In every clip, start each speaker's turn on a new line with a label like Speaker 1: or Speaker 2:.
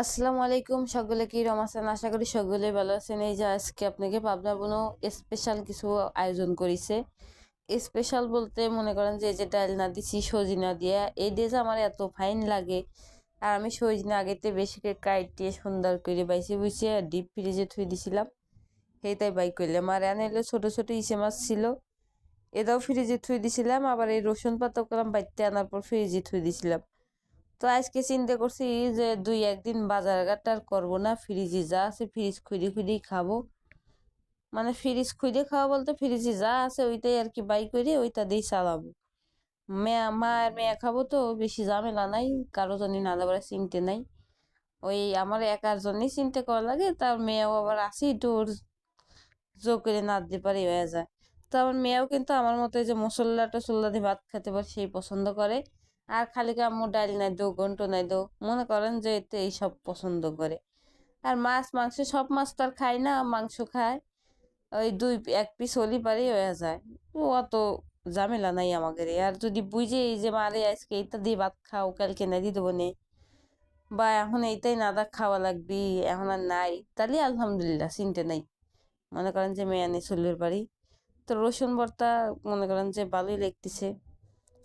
Speaker 1: আসসালামু আলাইকুম সকলে, কি রম আছেন? আশা করি সকলে ভালো আছেন। এই যে আজকে আপনাকে পাবনা কোনো স্পেশাল কিছু আয়োজন করেছে। স্পেশাল বলতে মনে করেন যে, এই যে ডাল না দিছি, সজিনা দিয়ে, এই যে আমার এত ফাইন লাগে। আর আমি সজিনা আগেতে বেশি করে কাইটিয়ে সুন্দর করে বাইসে বুঝিয়ে ডিপ ফ্রিজে থুই দিছিলাম। সেইটাই বাই করলাম। আর এনে এলো ছোটো ছোটো ইসে মাছ ছিল। এটাও ফ্রিজে থুই দিছিলাম। আবার এই রসুন পাতাও করলাম বাইতে আনার পর ফ্রিজে থুই দিছিলাম। তো আজকে চিন্তা করছি যে দুই একদিন বাজার ঘাট আর করব না। ফ্রিজে যা আছে ফ্রিজ খুঁড়ে খুঁড়েই খাব। মানে ফ্রিজ খুঁড়ে খাওয়া বলতে ফ্রিজে যা আছে ওইটাই আর কি বাই করে ওইটা দিয়েই চালাবো। মেয়া, মা আর মেয়া খাব তো, বেশি ঝামেলা নাই, কারও জন্য না দেবার চিনতে নাই। ওই আমার একার জন্যই চিন্তা করা লাগে, তার মেয়েও আবার আসি একটু ওর জো করে না দিতে পারে, হয়ে যায়। তো আমার মেয়েও কিন্তু আমার মতো যে মশলা টসল্লা দিয়ে ভাত খেতে পারে, সেই পছন্দ করে। আর খালি আম্মু ডাল নাই দো গন্ট নাই দো, মনে করেন যে এতে এইসব পছন্দ করে। আর মাছ, মাংস, সব মাছ তো আর খায় না, মাংস খায় ওই দুই, এক পিস হলি পারেই হয়ে যায়। অত ঝামেলা নাই আমাদের আর যদি বুঝে এই যে মারে আজকে এইটা দিয়ে ভাত খাও, কালকে নাই দিয়ে দেবো নে। বা এখন এইটাই নাদা খাওয়া লাগবি, এখন আর নাই। তাহলে আলহামদুলিল্লাহ, চিনতে নাই। মনে করেন যে মেয়ে আনি চুলের বাড়ি। তো রসুন ভর্তা মনে করেন যে ভালোই লাগতেছে।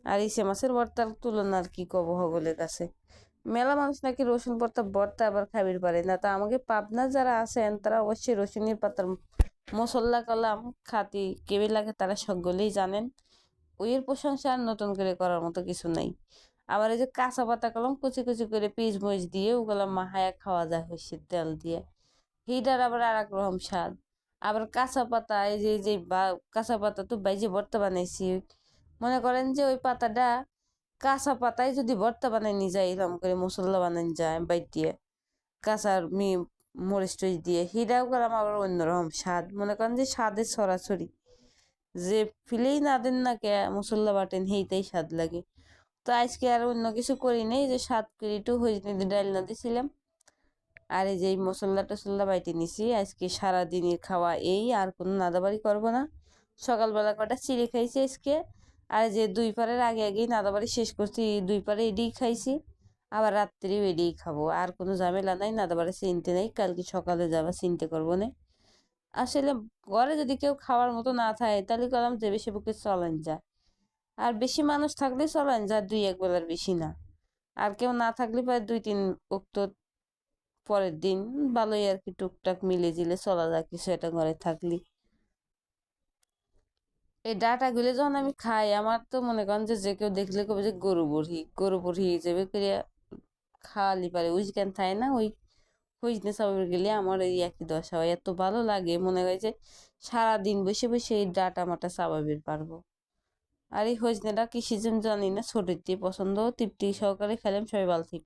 Speaker 1: আর ইসে মাছের ভর্তার তুলনা আর কি কব হগলের কাছে? মেলা মানুষ নাকি রসুন ভর্তা ভর্তা আবার খাবির পারে না। তা আমাকে পাবনা যারা আছেন, তারা অবশ্যই রসুনের পাতার মশলা কলাম খাতি কেবে লাগে তারা সকলেই জানেন। ওইয়ের প্রশংসা আর নতুন করে করার মতো কিছু নাই। আবার এই যে কাঁচা পাতা কলম কুচি কুচি করে পিস মরিচ দিয়ে ওগুলো মাহায়া খাওয়া যায় হইসের তেল দিয়ে। হিটার আবার আর এক রকম স্বাদ। আবার কাঁচা পাতা, এই যে যে বা, কাঁচা পাতা তো বাইজে ভর্তা বানাইছি মনে করেন যে ওই পাতাটা কাঁচা পাতায় যদি ভর্তা বানাই নিয়ে যায় এরকম করে মশলা বানাই যায় বাইর দিয়ে কাঁচার মি, মরিচ টরিচ দিয়ে হিরাও গেলাম আবার অন্যরকম স্বাদ। মনে করেন যে স্বাদের ছড়াছড়ি যে ফিলেই না দেন না কে, মশলা বাটেন, সেইটাই স্বাদ লাগে। তো আজকে আর অন্য কিছু করি নেই, যে স্বাদ করে একটু হইতে ডাল না দিছিলাম। আর এই যে মশলা টসল্লা বাইটে নিছি, আজকে সারাদিনের খাওয়া এই, আর কোনো নাদাবাড়ি করব না। সকালবেলা কটা চিড়ে খাইছি আজকে। আর যে দুই পারের আগে আগেই নাদাবাড়ি শেষ করছি দুই পারে এডিই খাইছি, আবার রাত্রেও এডিই খাব। আর কোনো ঝামেলা নাই নাদাবাড়ি চিনতে নেই, কালকে সকালে যাবা চিনতে করব না। আসলে ঘরে যদি কেউ খাওয়ার মতো না থাকে, তাহলে কলাম যে বেশি বুকে চলেন যায় আর বেশি মানুষ থাকলে চলেন যায় দুই এক বেলার বেশি না। আর কেউ না থাকলে প্রায় দুই তিন উক্ত পরের দিন ভালোই আর কি টুকটাক মিলে জিলে চলা যায়, কিছু এটা ঘরে থাকলি। এই ডাটাগুলো যখন আমি খাই, আমার তো মনে করেন যে যে কেউ দেখলে কবে যে গরু বুড়ি গরু বুড়ি হিসেবে করে খাওয়ালি পারে। ওই কেন থাকে না? ওই হইজনে সবের গেলে আমার এই একই দশা হয়। এত ভালো লাগে। মনে হয় যে, সারাদিন বসে বসে এই ডাটা মাটা চাবাবির পারব। আর এই হজনেটা কি সিজন জানি না ছোটোর দিয়ে পছন্দ। তৃপ্তি সহকারে খেলাম। সবাই ভালো